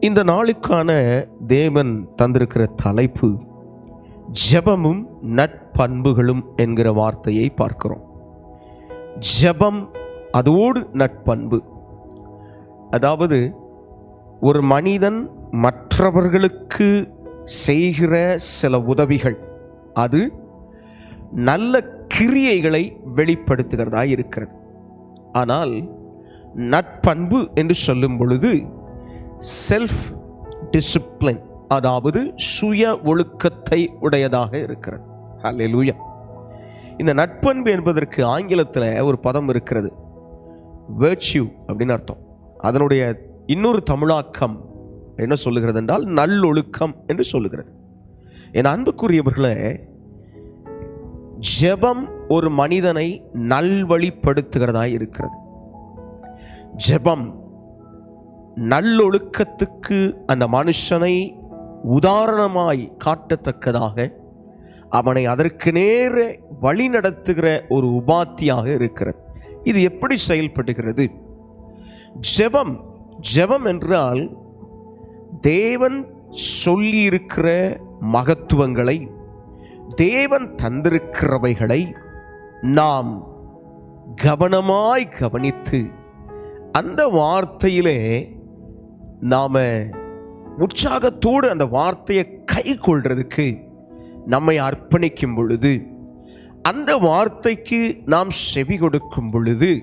இந்த நாளுக்கான தேவன் தந்திருக்கிற தலைப்பு ஜெபமும் நட்பண்புகளும் என்கிற வார்த்தையை பார்க்கிறோம். ஜெபம் அதோடு நட்பண்பு. அதாவது ஒரு மனிதன் மற்றவர்களுக்கு செய்கிற சில உதவிகள் அது நல்ல கிரியைகளை வெளிப்படுத்துகிறதா இருக்கிறது. ஆனால் நட்பண்பு என்று சொல்லும் பொழுது செல்ஃப் டிசிப்ளின் அதாவது சுய ஒழுக்கத்தை உடையதாக இருக்கிறது. அல்லேலூயா இந்த நட்பண்பு என்பதற்கு ஆங்கிலத்தில் ஒரு பதம் இருக்கிறது. வேர்ச்சியூ அப்படின்னு அர்த்தம். அதனுடைய இன்னொரு தமிழாக்கம் என்ன சொல்லுகிறது என்றால் நல்லொழுக்கம் என்று சொல்லுகிறது. என் அன்புக்குரியவர்களே ஜெபம் ஒரு மனிதனை நல்வழிப்படுத்துகிறதாய் இருக்கிறது. ஜெபம் நல்லொழுக்கத்துக்கு அந்த மனுஷனை உதாரணமாய் காட்டத்தக்கதாக அவனை அதற்கு நேர வழி நடத்துகிற ஒரு உபாத்தியாக இருக்கிறது. இது எப்படி செயல்படுகிறது? ஜெபம் ஜெபம் என்றால் தேவன் சொல்லியிருக்கிற மகத்துவங்களை தேவன் தந்திருக்கிறவைகளை நாம் கவனமாய் கவனித்து அந்த வார்த்தையிலே நாம் உற்சாகத்தோடு அந்த வார்த்தையை கை கொள்றதுக்கு நம்மை அர்ப்பணிக்கும் பொழுது அந்த வார்த்தைக்கு நாம் செவி கொடுக்கும் பொழுது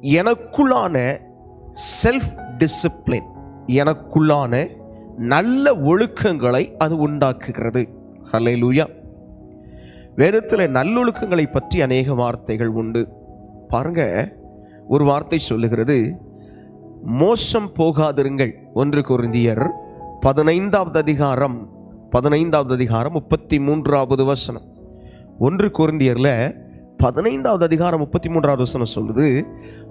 எனக்குள்ளான செல்ஃப் டிசிப்ளின் எனக்குள்ளான நல்ல ஒழுக்கங்களை அது உண்டாக்குகிறது. ஹalleluya வேதத்தில் நல்லொழுக்கங்களை பற்றி அநேக வார்த்தைகள் உண்டு. பாருங்க ஒரு வார்த்தை சொல்லுகிறது மோசம் போகாதிருங்கள். ஒன்று குருந்தியர் பதினைந்தாவது அதிகாரம் பதினைந்தாவது அதிகாரம் முப்பத்தி மூன்றாவது வசனம். ஒன்று குருந்தியரில் பதினைந்தாவது அதிகாரம் முப்பத்தி மூன்றாவது வசனம் சொல்லுது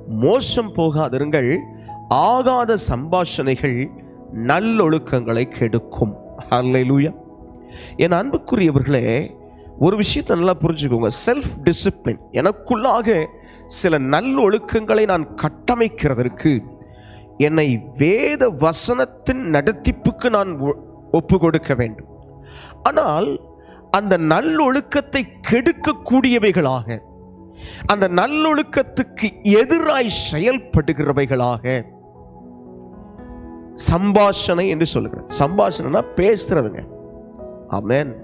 மோசம் போகாதிருங்கள் ஆகாத சம்பாஷணைகள் நல்லொழுக்கங்களை கெடுக்கும். அல்லேலூயா என் அன்புக்குரியவர்களே ஒரு விஷயத்தை நல்லா புரிஞ்சுக்கோங்க. செல்ஃப் டிசிப்ளின் எனக்குள்ளாக சில நல்லொழுக்கங்களை நான் கட்டமைக்கிறதற்கு என்னை வேத வசனத்தின் நடத்திப்புக்கு நான் ஒ- ஒப்பு கொடுக்க வேண்டும். ஆனால் அந்த நல்லொழுக்கத்தை கெடுக்கக்கூடியவைகளாக அந்த நல்லொழுக்கத்துக்கு எதிராய் செயல்படுகிறவைகளாக சம்பாஷணை என்று சொல்லுகிறேன். சம்பாஷணைனா பேசுறதுங்க. ஆமென்.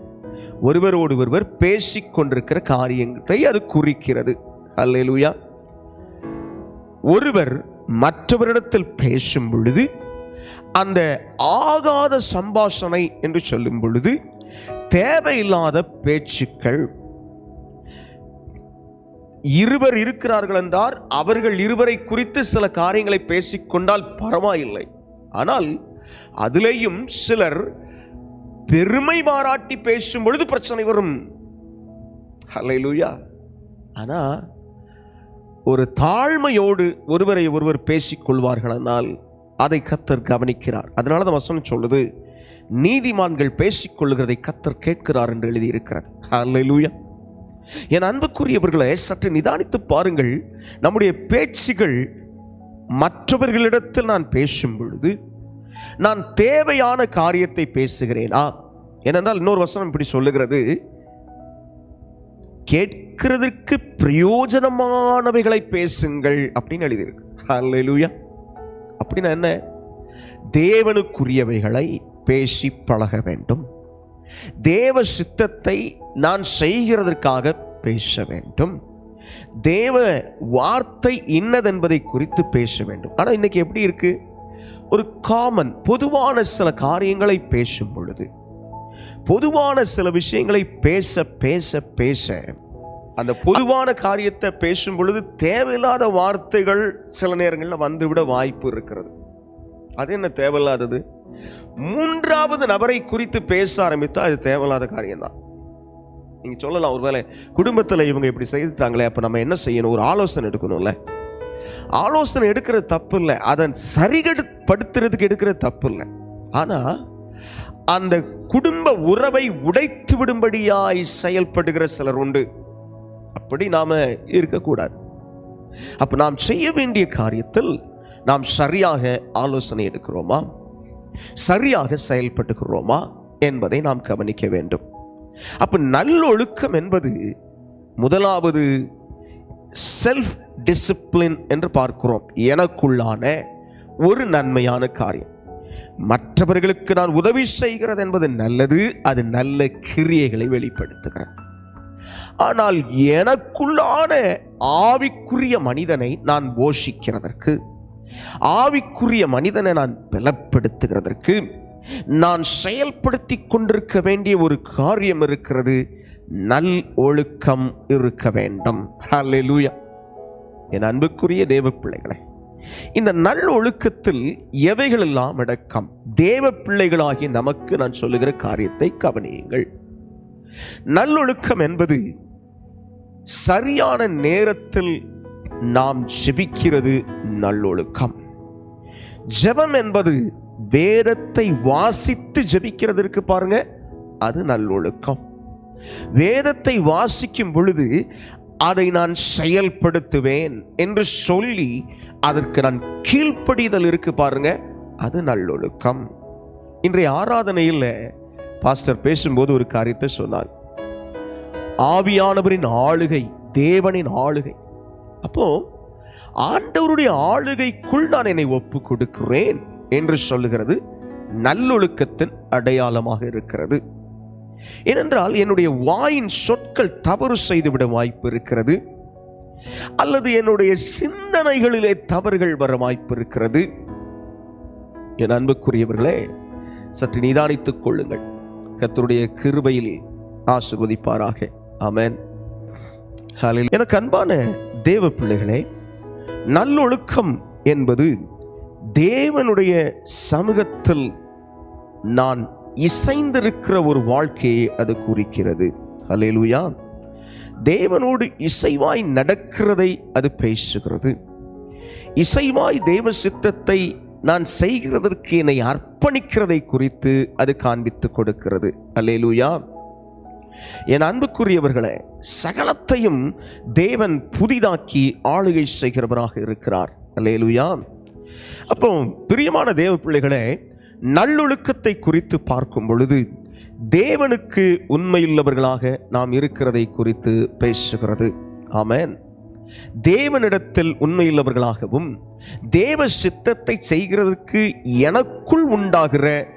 ஒருவரோடு ஒருவர் பேசிக் கொண்டிருக்கிற காரியத்தை அது குறிக்கிறது. அல்லேலூயா. ஒருவர் மற்றவரிடத்தில் பேசும் பொழுது அந்த ஆகாத சம்பாஷணை என்று சொல்லும் பொழுது தேவையில்லாத பேச்சுக்கள். இருவர் இருக்கிறார்கள் என்றார் அவர்கள் இருவரை குறித்து சில காரியங்களை பேசிக்கொண்டால் பரவாயில்லை. ஆனால் அதிலேயும் சிலர் பெருமை பாராட்டி பேசும் பொழுது பிரச்சனை வரும். ஹalleluya ஆனா ஒரு தாழ்மையோடு ஒருவரை ஒருவர் பேசிக்கொள்வார்களானால் அதை கத்தர் கவனிக்கிறார். அதனால தான் வசனம் சொல்லுது நீதிமான்கள் பேசிக்கொள்ளுகிறதை கத்தர் கேட்கிறார் என்று எழுதியிருக்கிறது. ஹalleluya. என் அன்புக்குரியவர்களை சற்று நிதானித்து பாருங்கள். நம்முடைய பேச்சுகள் மற்றவர்களிடத்தில் நான் பேசும் பொழுது நான் தேவையான காரியத்தை பேசுகிறேனா? ஏனென்றால் இன்னொரு வசனம் இப்படி சொல்லுகிறது கேட்கிறதற்கு பிரயோஜனமானவைகளை பேசுங்கள் அப்படின்னு எழுதியிருக்கு. ஹalleluya. அப்படின்னா என்ன? தேவனுக்குரியவைகளை பேசி பழக வேண்டும். தேவ சித்தத்தை நான் செய்கிறதற்காக பேச வேண்டும். தேவ வார்த்தை இன்னதென்பதை குறித்து பேச வேண்டும். ஆனால் இன்னைக்கு எப்படி இருக்கு? ஒரு காமன் பொதுவான சில காரியங்களை பேசும் பொழுது பொதுவான சில விஷயங்களை பேச பேச பேச அந்த பொதுவான காரியத்தை பேசும் பொழுது தேவையில்லாத வார்த்தைகள் சில நேரங்களில் வந்துவிட வாய்ப்பு இருக்கிறது. அது என்ன தேவையில்லாதது? மூன்றாவது நபரை குறித்து பேச ஆரம்பித்தா அது தேவையில்லாத காரியம்தான். நீங்க சொல்லலாம் ஒருவேளை குடும்பத்தில் இவங்க இப்படி செய்துட்டாங்களே அப்ப நம்ம என்ன செய்யணும்? ஒரு ஆலோசனை எடுக்கணும்ல. ஆலோசனை எடுக்கிறது தப்பு இல்லை அதன் சரிகடுப்படுத்துறதுக்கு எடுக்கிற தப்பு இல்லை ஆனா அந்த குடும்ப உறவை உடைத்து விடும்படியாய் செயல்படுகிற சிலர் உண்டு. அப்படி நாம இருக்கக்கூடாது. அப்ப நாம் செய்ய வேண்டிய காரியத்தில் நாம் சரியாக ஆலோசனை எடுக்கிறோமா? சரியாக செயல்பட்டுகிறோமா என்பதை நாம் கவனிக்க வேண்டும். அப்ப நல்லொழுக்கம் என்பது முதலாவது செல்ஃப் டிசிப்ளின் என்று பார்க்கிறோம். எனக்குள்ளான ஒரு நன்மையான காரியம். மற்றவர்களுக்கு நான் உதவி செய்கிறது என்பது நல்லது அது நல்ல கிரியைகளை வெளிப்படுத்துகிறது. ஆனால் எனக்குள்ளான ஆவிக்குரிய மனிதனை நான் போஷிக்கிறதற்கு ஆவிக்குரிய மனிதனை நான் பலப்படுத்துகிறதற்கு நான் செயல்படுத்தி கொண்டிருக்க வேண்டிய ஒரு காரியம் இருக்கிறது நல் ஒழுக்கம் இருக்க வேண்டும். ஹalleluya என் அன்புக்குரிய தேவ பிள்ளைகளை இந்த நல் ஒழுக்கத்தில் எவைகளெல்லாம் அடக்கம்? தேவ பிள்ளைகளாகி நமக்கு நான் சொல்லுகிற காரியத்தை கவனியுங்கள். நல்லொழுக்கம் என்பது சரியான நேரத்தில் நாம் ஜெபிக்கிறது நல்லொழுக்கம் ஜெபம் என்பது வேதத்தை வாசித்து ஜெபிக்கிறதற்கு பாருங்க அது நல்லொழுக்கம் வேதத்தை வாசிக்கும் பொழுது அதை நான் செயல்படுத்துவேன் என்று சொல்லி அதற்கு நான் கீழ்ப்படிதல் இருக்கு பாருங்க அது நல்லொழுக்கம். இன்றைய ஆராதனையில் பாஸ்டர் பேசும்போது ஒரு காரியத்தை சொன்னார். ஆவியானவரின் ஆளுகை தேவனின் ஆளுகை. அப்போ ஆண்டவருடைய ஆளுகைக்குள் நான் என்னை ஒப்பு கொடுக்கிறேன் என்று சொல்லுகிறது நல்லொழுக்கத்தின் அடையாளமாக இருக்கிறது. ஏனென்றால் என்னுடைய வாயின் சொற்கள் தவறு செய்துவிட வாய்ப்பு இருக்கிறது. அல்லது என்னுடைய சிந்தனைகளிலே தவறுகள் வர வாய்ப்பு இருக்கிறது. என் அன்புக்குரியவர்களே சற்று நிதானித்துக் கொள்ளுங்கள். கத்தருடைய கிருபையில் ஆசிர்வதிப்பாராக. ஆமேன். எனக்கு அன்பான தேவ பிள்ளைகளே நல்லொழுக்கம் என்பது தேவனுடைய சமூகத்தில் நான் இசைந்திருக்கிற ஒரு வாழ்க்கையை அது குறிக்கிறது. ஹalleluya. தேவனோடு இசைவாய் நடக்கிறதை அது பேசுகிறது. இசைவாய் தேவ சித்தத்தை நான் செய்கிறதற்கு என்னை அர்ப்பணிக்கிறதை குறித்து அது காண்பித்து கொடுக்கிறது. அல்லேலூயா. என் அன்புக்குரியவர்களே சகலத்தையும் தேவன் புதிதாக்கி ஆளுகை செய்கிறவராக இருக்கிறார். அல்லேலூயா. அப்போ பிரியமான தேவ பிள்ளைகளே நல்லொழுக்கத்தை குறித்து பார்க்கும் பொழுது தேவனுக்கு உண்மையுள்ளவர்களாக நாம் இருக்கிறதை குறித்து பேசுகிறது. ஆமேன். தேவனிடத்தில் உண்மையுள்ளவர்களாகவும் தேவ சித்தத்தை செய்கிறதற்கு எனக்குள் உண்டாகிற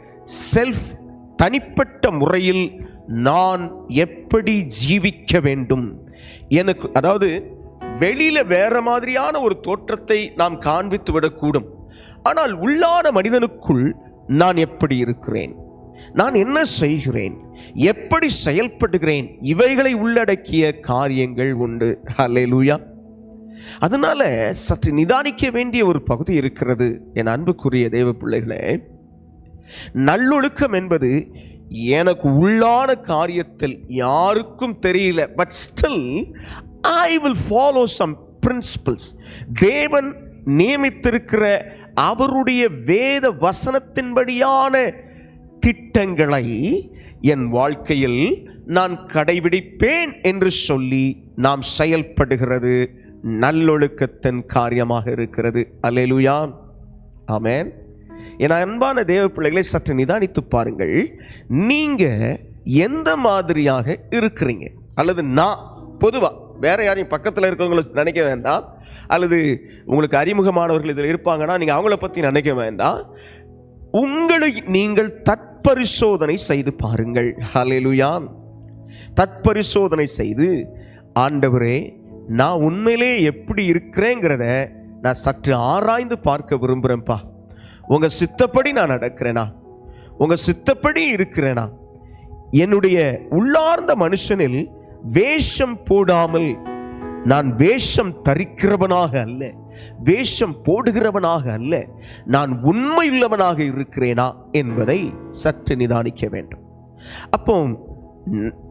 செல்ஃப் தனிப்பட்ட முறையில் நான் எப்படி ஜீவிக்க வேண்டும்? எனக்கு அதாவது வெளியில வேற மாதிரியான ஒரு தோற்றத்தை நாம் காண்பித்து விடக்கூடும். ஆனால் உள்ளான மனிதனுக்குள் நான் எப்படி இருக்கிறேன்? நான் என்ன செய்கிறேன்? எப்படி செயல்படுகிறேன்? இவைகளை உள்ளடக்கிய காரியங்கள் உண்டு. ஹalleluya அதனால சற்று நிதானிக்க வேண்டிய ஒரு பகுதி இருக்கிறது. என் அன்புக்குரிய தேவ பிள்ளைகளே நல்லொழுக்கம் என்பது எனக்கு உள்ளான காரியத்தில் யாருக்கும் தெரியல but still I will follow some principles தேவன் நியமித்திருக்கிற அவருடைய வேத வசனத்தின்படியான திட்டங்களை என் வாழ்க்கையில் நான் கடைபிடிப்பேன் என்று சொல்லி நாம் செயல்படுகிறது. நல்லொழுக்கத்தின் காரியமாக இருக்கிறது. அலேலுயா ஆமேன். என் அன்பான தேவ பிள்ளைகளை சற்று நிதானித்து பாருங்கள். நீங்க எந்த மாதிரியாக இருக்கிறீங்க? அல்லது நான் பொதுவாக வேற யாரையும் பக்கத்தில் இருக்கவங்களை நினைக்க வேண்டாம். அல்லது உங்களுக்கு அறிமுகமானவர்கள் இதில் இருப்பாங்கன்னா நீங்கள் அவங்கள பற்றி நினைக்க வேண்டாம். உங்களை நீங்கள் தற்பரிசோதனை செய்து பாருங்கள். ஹலெலுயான் தற்பரிசோதனை செய்து ஆண்டவரே நான் உண்மையிலே எப்படி இருக்கிறேங்கிறத நான் சற்று ஆராய்ந்து பார்க்க விரும்புகிறேன்ப்பா உங்கள் சித்தப்படி நான் நடக்கிறேனா? உங்கள் சித்தப்படி இருக்கிறேனா? என்னுடைய உள்ளார்ந்த மனுஷனில் வேஷம் போடாமல் நான் வேஷம் தரிக்கிறவனாக அல்ல. வேஷம் போடுகிறவனாக அல்ல. நான் உண்மையுள்ளவனாக இருக்கிறேனா என்பதை சற்று நிதானிக்க வேண்டும். அப்போ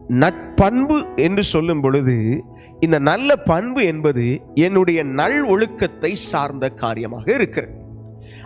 ந- என்று சொல்லும் பொழுது இந்த நல்ல பண்பு என்பது என்னுடைய நல் ஒழுக்கத்தை சார்ந்த காரியமாக இருக்கிறது.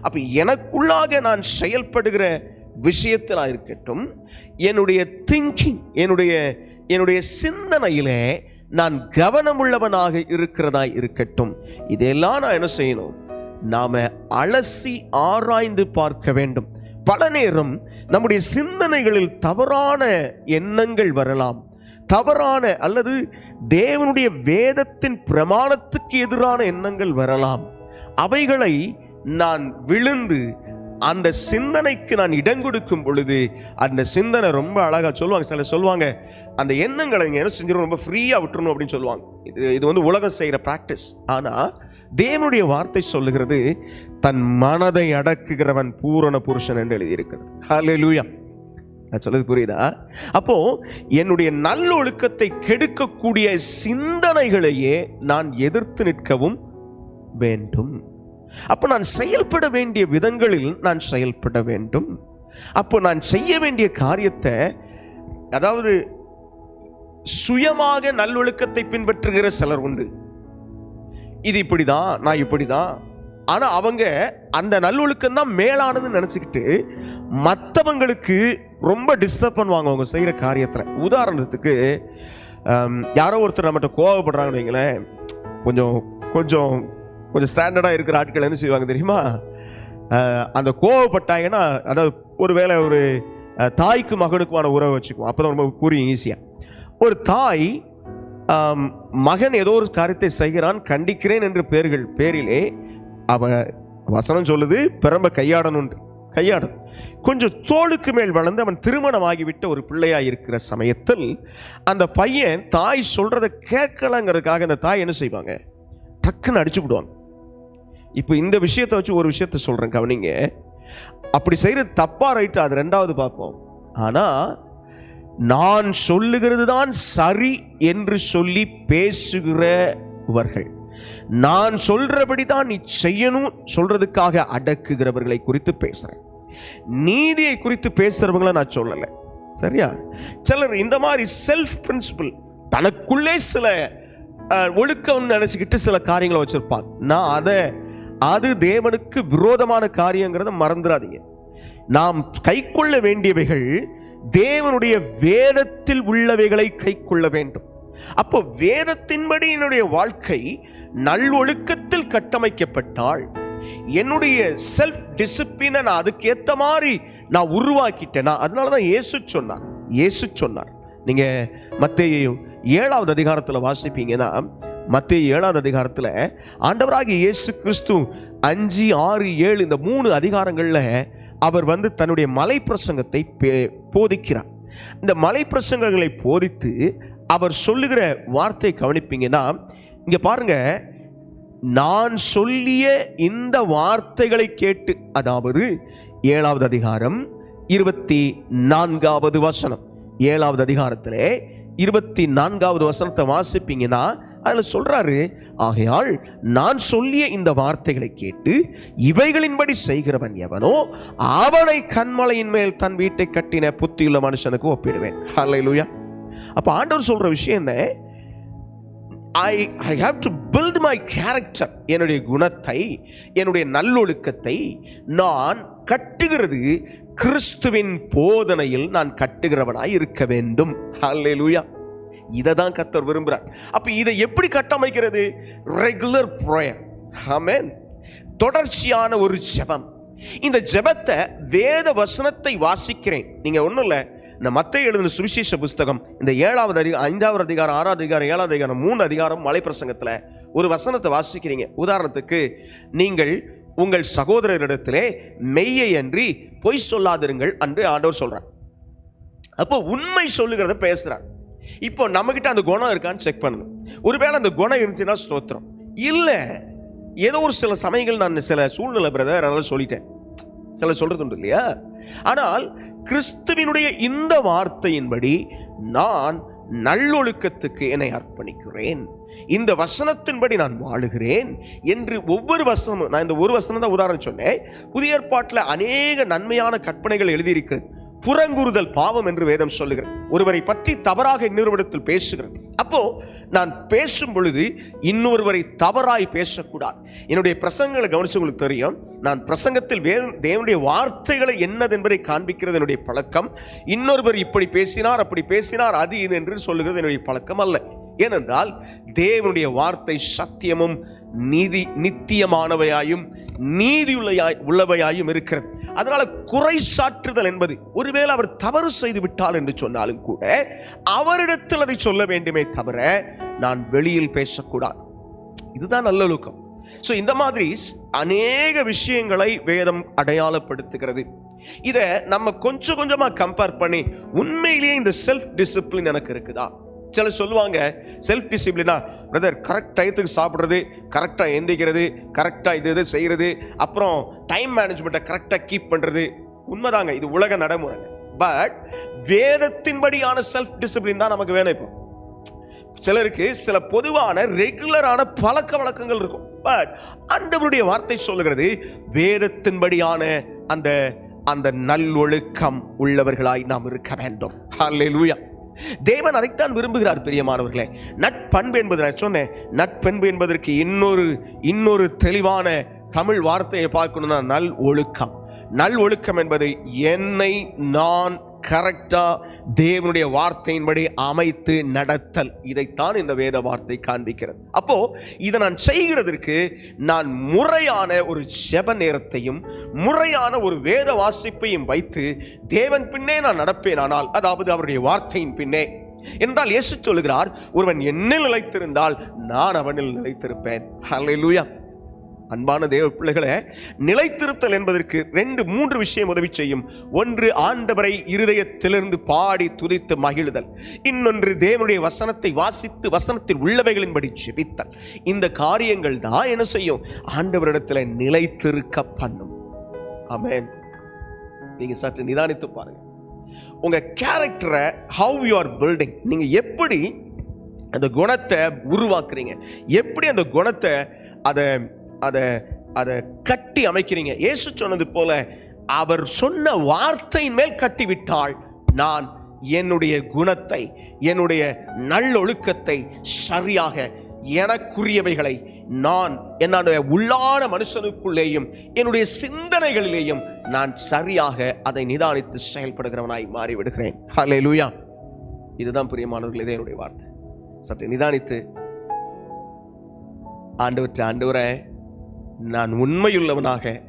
அப்ப எனக்குள்ளாக நான் செயல்படுகிற விஷயத்தில் இருக்கட்டும் என்னுடைய திங்கிங் என்னுடைய என்னுடைய சிந்தனையிலே நான் கவனமுள்ளவனாக இருக்கிறதா இருக்கட்டும். இதெல்லாம் நான் என்ன செய்யணும்? நாம அலசி ஆராய்ந்து பார்க்க வேண்டும். பல நேரம் நம்முடைய சிந்தனைகளில் தவறான எண்ணங்கள் வரலாம். தவறான அல்லது தேவனுடைய வேதத்தின் பிரமாணத்துக்கு எதிரான எண்ணங்கள் வரலாம். அவைகளை நான் விழுந்து அந்த சிந்தனைக்கு நான் இடம் கொடுக்கும் பொழுது அந்த சிந்தனை ரொம்ப அழகாக சொல்லுவாங்க. சில சொல்லுவாங்க அந்த எண்ணங்களை நீங்க என்ன செஞ்சிடும் ரொம்ப ஃப்ரீயாக விட்டுறணும் அப்படின்னு சொல்லுவாங்க. இது இது வந்து உலகம் செய்கிற பிராக்டிஸ் ஆனால் தேவனுடைய வார்த்தை சொல்லுகிறது தன் மனதை அடக்குகிறவன் பூரண புருஷன் என்று எழுதியிருக்கிறது. ஹalleluya நான் சொல்லுது புரியுதா? அப்போ என்னுடைய நல்லொழுக்கத்தை கெடுக்கக்கூடிய சிந்தனைகளையே நான் எதிர்த்து நிற்கவும் வேண்டும். அப்போ நான் செயல்பட வேண்டிய விதங்களில் நான் செயல்பட வேண்டும். அப்போ நான் செய்ய வேண்டிய காரியத்தை அதாவது சுயமாக நல்லொழுக்கத்தை பின்பற்றுகிற சிலர் உண்டு. இது இப்படிதான் நான் இப்படிதான். ஆனா அவங்க அந்த நல்லொழுக்கம் தான் மேலானதுன்னு நினைச்சுக்கிட்டு மற்றவங்களுக்கு ரொம்ப டிஸ்டர்ப் பண்ணுவாங்க அவங்க செய்யற காரியத்துல. உதாரணத்துக்கு யாரோ ஒருத்தர் நம்மகிட்ட கோவப்படுறாங்கன்னு வைங்களேன் கொஞ்சம் கொஞ்சம் கொஞ்சம் ஸ்டாண்டர்டாக இருக்கிற ஆட்கள் என்ன செய்வாங்க தெரியுமா? அந்த கோவப்பட்டாங்கன்னா அதாவது ஒருவேளை ஒரு தாய்க்கு மகனுக்குமான உறவை வச்சுக்குவோம். அப்போ தான் ரொம்ப புரியும் ஈஸியாக ஒரு தாய் மகன் ஏதோ ஒரு காரியத்தை செய்கிறான் கண்டிக்கிறேன் என்று பேர்கள் பேரிலே அவ வசனம் சொல்லுது பிரம்ப கையாடணும் கையாடணும். கொஞ்சம் தோளுக்கு மேல் வளர்ந்து அவன் திருமணமாகிவிட்ட ஒரு பிள்ளையா இருக்கிற சமயத்தில் அந்த பையன் தாய் சொல்றதை கேட்கலங்கிறதுக்காக அந்த தாய் என்ன செய்வாங்க? டக்குன்னு அடிச்சு விடுவாங்க. இப்போ இந்த விஷயத்தை வச்சு ஒரு விஷயத்த சொல்றேன் கவனிங்க. அப்படி செய்யறது தப்பா ரைட்டு? அது ரெண்டாவது பார்ப்போம். ஆனால் நான் சொல்லுகிறது தான் சரி என்று சொல்லி பேசுகிறவர்கள். நான் சொல்றபடி தான் நீ செய்யணும் சொல்றதுக்காக அடக்குகிறவர்களை குறித்து பேசுறேன். நீதியை குறித்து பேசுறவங்கள நான் சொல்லலை. சரியா? சிலர் இந்த மாதிரி செல்ஃப் பிரின்சிபிள் தனக்குள்ளே சில ஒழுக்கம்னு நினைச்சுக்கிட்டு சில காரியங்களை வச்சிருப்பாங்க. நான் அதை அது தேவனுக்கு விரோதமான காரியங்கிறத மறந்துடாதீங்க நாம் கைக்கொள்ள வேண்டியவைகள் தேவனுடைய வேதத்தில் உள்ளவைகளை கைக்கொள்ள வேண்டும். அப்போ வேதத்தின்படி என்னுடைய வாழ்க்கை நல்லொழுக்கத்தில் கட்டமைக்கப்பட்டால் என்னுடைய செல்ஃப் டிசிப்ளினை நான் அதுக்கேற்ற மாதிரி நான் உருவாக்கிட்டேனா? அதனால தான் இயேசு சொன்னார். இயேசு சொன்னார். நீங்கள் மத்தேயு ஏழாவது அதிகாரத்தில் வாசிப்பீங்கன்னா மத்திய ஏழாவது அதிகாரத்தில் ஆண்டவராகி இயேசு கிறிஸ்து அஞ்சு ஆறு ஏழு இந்த மூணு அதிகாரங்களில் அவர் வந்து தன்னுடைய மலை பிரசங்கத்தை பே- போதிக்கிறார். இந்த மலை பிரசங்கங்களை போதித்து அவர் சொல்லுகிற வார்த்தை கவனிப்பீங்கன்னா இங்க பாருங்க நான் சொல்லிய இந்த வார்த்தைகளை கேட்டு அதாவது ஏழாவது அதிகாரம் இருபத்தி நான்காவது வசனம். ஏழாவது அதிகாரத்திலே இருபத்தி நான்காவது வசனத்தை வாசிப்பீங்கன்னா அதில் சொல்கிறாரு ஆகையால் நான் சொல்லிய இந்த வார்த்தைகளை கேட்டு இவைகளின்படி செய்கிறவன் எவனோ அவனை கண்மலையின் மேல் தன் வீட்டை கட்டின புத்தியுள்ள மனுஷனுக்கு ஒப்பிடுவேன். ஹலை லூயா அப்போ ஆண்டவர் சொல்கிற விஷயம் என்ன? I I have to build my character என்னுடைய குணத்தை என்னுடைய நல்லொழுக்கத்தை நான் கட்டுகிறது கிறிஸ்துவின் போதனையில் நான் கட்டுகிறவனாய் இருக்க வேண்டும். ஹalleluya இதை தான் கத்தர் விரும்புகிறார் அப்போ இதை எப்படி கட்டமைக்கிறது? ரெகுலர் ப்ரேயர் ஹமேன் தொடர்ச்சியான ஒரு ஜெபம். இந்த ஜெபத்தை வேத வசனத்தை வாசிக்கிறேன். நீங்க ஒண்ணும் இல்லை. இந்த மத்திய எழுதின சுவிசேஷ புஸ்தகம் இந்த ஏழாவது அதிகாரம் ஐந்தாவது அதிகாரம் ஆறாவது அதிகாரம் ஏழாவது அதிகாரம் மூணு அதிகாரம் மலை ஒரு வசனத்தை வாசிக்கிறீங்க. உதாரணத்துக்கு நீங்கள் உங்கள் சகோதரரிடத்திலே மெய்யை அன்றி பொய் சொல்லாதிருங்கள் அன்று ஆண்டவர் சொல்கிறார் அப்போ உண்மை சொல்லுகிறத பேசுகிறார் இப்போ நம்மகிட்ட அந்த குணம் இருக்கான்னு செக் பண்ணணும். ஒருவேளை அந்த குணம் இருந்துச்சுன்னா ஸ்தோத்திரம். இல்ல ஏதோ ஒரு சில சமயங்கள் நான் சில சூழ்நிலை பிரதர் அதெல்லாம் சொல்லிட்டேன். சில சொல்றது உண்டு இல்லையா? ஆனால் கிறிஸ்துவினுடைய இந்த வார்த்தையின்படி நான் நல்லொழுக்கத்துக்கு என்னை அர்ப்பணிக்கிறேன். இந்த வசனத்தின்படி நான் வாழுகிறேன் என்று ஒவ்வொரு வசனமும் நான் இந்த ஒரு வசனம் தான் உதாரணம் சொன்னேன். புதிய ஏற்பாட்டில் அநேக நன்மையான கற்பனைகள் எழுதியிருக்கிறது புறங்குறுதல் பாவம் என்று வேதம் சொல்லுகிறது. ஒருவரை பற்றி தவறாக இன்னொருவிடத்தில் பேசுகிறது அப்போ நான் பேசும் பொழுது இன்னொருவரை தவறாய் பேசக்கூடாது. என்னுடைய பிரசங்களை கவனிச்சு உங்களுக்கு தெரியும். நான் பிரசங்கத்தில் வே தேவனுடைய வார்த்தைகளை என்னது என்பதை காண்பிக்கிறது என்னுடைய பழக்கம். இன்னொருவர் இப்படி பேசினார் அப்படி பேசினார் அது இது என்று சொல்லுகிறது என்னுடைய பழக்கம் அல்ல. ஏனென்றால் தேவனுடைய வார்த்தை சத்தியமும் நீதி நித்தியமானவையாயும் நீதியுள்ளையாய் உள்ளவையாயும் இருக்கிறது. அதனால குறை சாற்றுதல் என்பது ஒருவேளை அவர் தவறு செய்து விட்டால் என்று சொன்னாலும் கூட அவரிடத்தில் அதை சொல்ல வேண்டுமே தவிர நான் வெளியில் பேசக்கூடாது. இதுதான் நல்லொழுக்கம் ஸோ இந்த மாதிரி அநேக விஷயங்களை வேதம் அடையாளப்படுத்துகிறது. இதை நம்ம கொஞ்சம் கொஞ்சமா கம்பேர் பண்ணி உண்மையிலேயே இந்த செல்ஃப் டிசிப்ளின் எனக்கு இருக்குதா? சில சொல்லுவாங்க செல்ஃப் டிசிப்ளினா பிரதர் கரெக்ட் டயத்துக்கு சாப்பிட்றது கரெக்டாக எந்திக்கிறது கரெக்டாக இது இது செய்கிறது அப்புறம் டைம் மேனேஜ்மெண்ட்டை கரெக்டாக கீப் பண்ணுறது உண்மைதாங்க இது உலக நடைமுறைங்க பட் வேதத்தின்படியான செல்ஃப் டிசிப்ளின் தான் நமக்கு வேணும் இப்போ. சிலருக்கு சில பொதுவான ரெகுலரான பழக்க வழக்கங்கள் இருக்கும். பட் அண்டவருடைய வார்த்தை சொல்லுகிறது வேதத்தின்படியான அந்த அந்த நல்லொழுக்கம் உள்ளவர்களாய் நாம் இருக்க வேண்டும். ஹalleluya தேவன் அதைத்தான் விரும்புகிறார் பிரியமானவர்களே. நட்பண்பு என்பது நான் சொன்னேன். நட்பண்பு என்பதற்கு இன்னொரு இன்னொரு தெளிவான தமிழ் வார்த்தையை பார்க்கணும்னா நல் ஒழுக்கம். நல் ஒழுக்கம் என்பது என்னை நான் கரெக்டா தேவனுடைய வார்த்தையின்படி அமைத்து நடத்தல். இதைத்தான் இந்த வேத வார்த்தை காண்பிக்கிறது. அப்போ இதை நான் செய்கிறதற்கு நான் முறையான ஒரு ஜெப நேரத்தையும் முறையான ஒரு வேத வாசிப்பையும் வைத்து தேவன் பின்னே நான் நடப்பேன் ஆனால் அதாவது அவருடைய வார்த்தையின் பின்னே. என்றால் இயேசு சொல்லுகிறார் ஒருவன் என்னில் நிலைத்திருந்தால் நான் அவனில் நிலைத்திருப்பேன். ஹalleluya. அன்பான தேவ பிள்ளைகளை நிலைத்திருத்தல் என்பதற்கு ரெண்டு மூன்று விஷயம் உதவி செய்யும். ஒன்று ஆண்டவரை இருதயத்திலிருந்து பாடி துதித்து மகிழுதல். இன்னொன்று தேவனுடைய வசனத்தை வாசித்து வசனத்தில் உள்ளவைகளின்படி ஜெபித்தல். இந்த காரியங்கள் தான் என்ன செய்யும்? ஆண்டவரிடத்தில் நிலைத்திருக்க பண்ணும் ஆமென். நீங்க சற்று நிதானித்து பாருங்க. உங்க கேரக்டரை ஹவ் யூ ஆர் பில்டிங் நீங்க எப்படி அந்த குணத்தை உருவாக்குறீங்க? எப்படி அந்த குணத்தை அதை அதை அதை கட்டி அமைக்கிறீங்க. இயேசு சொன்னது போல அவர் சொன்ன வார்த்தையின் மேல் கட்டி விட்டால் நான் என்னுடைய குணத்தை என்னுடைய நல்லொழுக்கத்தை சரியாக எனக்குரியவைகளை நான் என்னுடைய உள்ளான மனுஷனுக்குள்ளேயும் என்னுடைய சிந்தனைகளிலேயும் நான் சரியாக அதை நிதானித்து செயல்படுகிறவனாய் மாறிவிடுகிறேன். ஹalleluya இதுதான் பிரியமானவர்கள் இது என்னுடைய வார்த்தை. சற்று நிதானித்து. ஆண்டு ஆண்டு நான் உண்மையுள்ளவனாக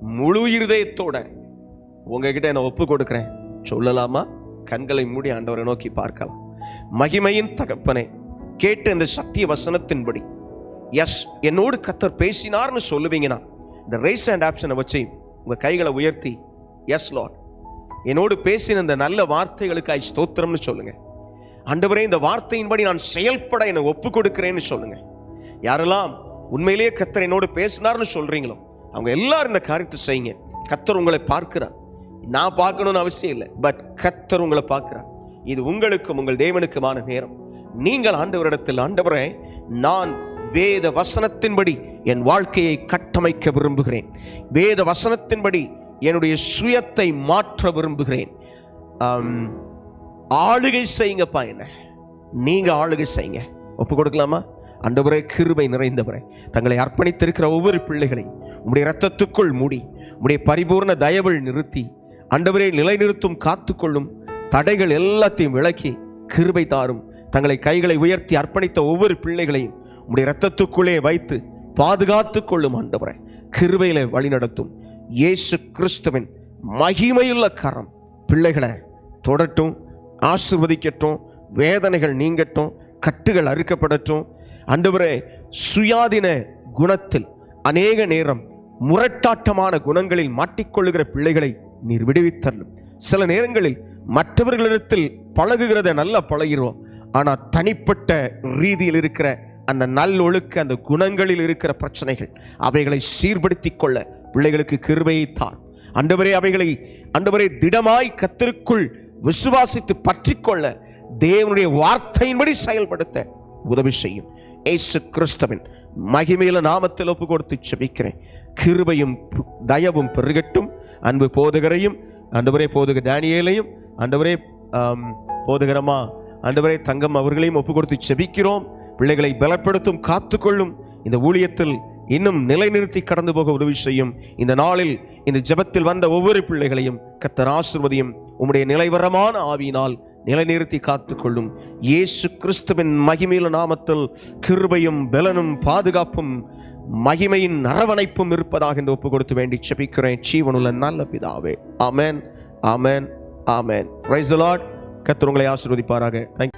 முழு இருதயத்தோட உங்ககிட்ட என்னை ஒப்பு கொடுக்குறேன் சொல்லலாமா? கண்களை மூடி ஆண்டவரை நோக்கி பார்க்கலாம். மகிமையின் தகப்பனே கேட்ட இந்த சத்திய வசனத்தின்படி எஸ் என்னோடு கத்தர் பேசினார்னு சொல்லுவீங்கன்னா இந்த ரைஸ் அண்ட் ஆப்ஷனை வச்சு உங்கள் கைகளை உயர்த்தி எஸ் லார்ட் என்னோடு பேசின இந்த நல்ல வார்த்தைகளுக்காய் ஸ்தோத்திரம்னு சொல்லுங்கள் ஆண்டவரே இந்த வார்த்தையின்படி நான் செயல்பட என்னை ஒப்பு கொடுக்கிறேன்னு சொல்லுங்கள் யாரெல்லாம் உண்மையிலேயே கத்தர் என்னோடு பேசினார்னு சொல்றீங்களோ? அவங்க எல்லாரும் இந்த காரியத்தை செய்யுங்க. கத்தர் உங்களை பார்க்கிறார். நான் பார்க்கணும்னு அவசியம் இல்லை. பட் கத்தர் உங்களை பார்க்கிறார். இது உங்களுக்கும் உங்கள் தேவனுக்குமான நேரம். நீங்கள் ஆண்டவரிடத்தில் ஆண்டவரே நான் வேத வசனத்தின்படி என் வாழ்க்கையை கட்டமைக்க விரும்புகிறேன். வேத வசனத்தின்படி என்னுடைய சுயத்தை மாற்ற விரும்புகிறேன். ஆளுகை செய்யுங்கப்பா என்ன. நீங்கள் ஆளுகை செய்யுங்க. ஒப்பு கொடுக்கலாமா? ஆண்டவரே கிருபை நிறைந்தவரே. தங்களை அர்ப்பணித்திருக்கிற ஒவ்வொரு பிள்ளைகளையும் உம்முடைய இரத்தத்துக்குள் மூடி உம்முடைய பரிபூர்ண தயவில் நிறுத்தி அண்டவரை நிலைநிறுத்தும் காத்துக்கொள்ளும் தடைகள் எல்லாத்தையும் விளக்கி கிருபை தாரும். தங்களை கைகளை உயர்த்தி அர்ப்பணித்த ஒவ்வொரு பிள்ளைகளையும் உம்முடைய இரத்தத்துக்குள்ளே வைத்து பாதுகாத்து கொள்ளும் அண்டவரை. கிருபையில வழிநடத்தும் இயேசு கிறிஸ்துவின் மகிமையுள்ள கரம். பிள்ளைகளை தொடட்டும் ஆசிர்வதிக்கட்டும் வேதனைகள் நீங்கட்டும் கட்டுகள் அறுக்கப்படட்டும் அன்றுவரே சுயாதீன குணத்தில் அநேக நேரம் முரட்டாட்டமான குணங்களில் மாட்டிக்கொள்ளுகிற பிள்ளைகளை நீர் விடுவித்தரலும். சில நேரங்களில் மற்றவர்களிடத்தில் பழகுகிறத நல்லா பழகிறோம். ஆனால் தனிப்பட்ட ரீதியில் இருக்கிற அந்த நல்லொழுக்க அந்த குணங்களில் இருக்கிற பிரச்சனைகள் அவைகளை சீர்படுத்தி கொள்ள பிள்ளைகளுக்கு கிருபையை தான். அண்டவரே அவைகளை அண்டவரே திடமாய் கத்திற்குள் விசுவாசித்து பற்றிக்கொள்ள தேவனுடைய வார்த்தையின்படி செயல்படுத்த உதவி செய்யும். ஏசு கிறிஸ்தவின் மகிமையில நாமத்தில் ஒப்பு கொடுத்து செபிக்கிறேன் கிருபையும் பு- தயவும் பெருகட்டும். அன்பு போதுகரையும் அன்றுவரே போதுக டேனியேலையும் அன்றுவரே போதுகரமா அன்றுவரே தங்கம் அவர்களையும் ஒப்பு கொடுத்து செபிக்கிறோம் பிள்ளைகளை பலப்படுத்தும் காத்துக்கொள்ளும். இந்த ஊழியத்தில் இன்னும் நிலைநிறுத்தி கடந்து போக உதவி செய்யும். இந்த நாளில் இந்த ஜெபத்தில் வந்த ஒவ்வொரு பிள்ளைகளையும் கத்தர் ஆசிர்வதியும். உம்முடைய நிலைவரமான ஆவியினால் நிலைநிறுத்தி காத்துக்கொள்ளும் இயேசு கிறிஸ்துவின் மகிமையில நாமத்தில் கிருபையும் பலனும் பாதுகாப்பும் மகிமையின் அரவணைப்பும் இருப்பதாக என்று ஒப்பு கொடுத்து வேண்டி செபிக்கிறேன். ஜீவனுள்ள நல்ல பிதாவே. ஆமென் ஆமென் ஆமேன். ரைஸ் லார்ட் கர்த்தர் உங்களை ஆசீர்வதிப்பாராக. Thank.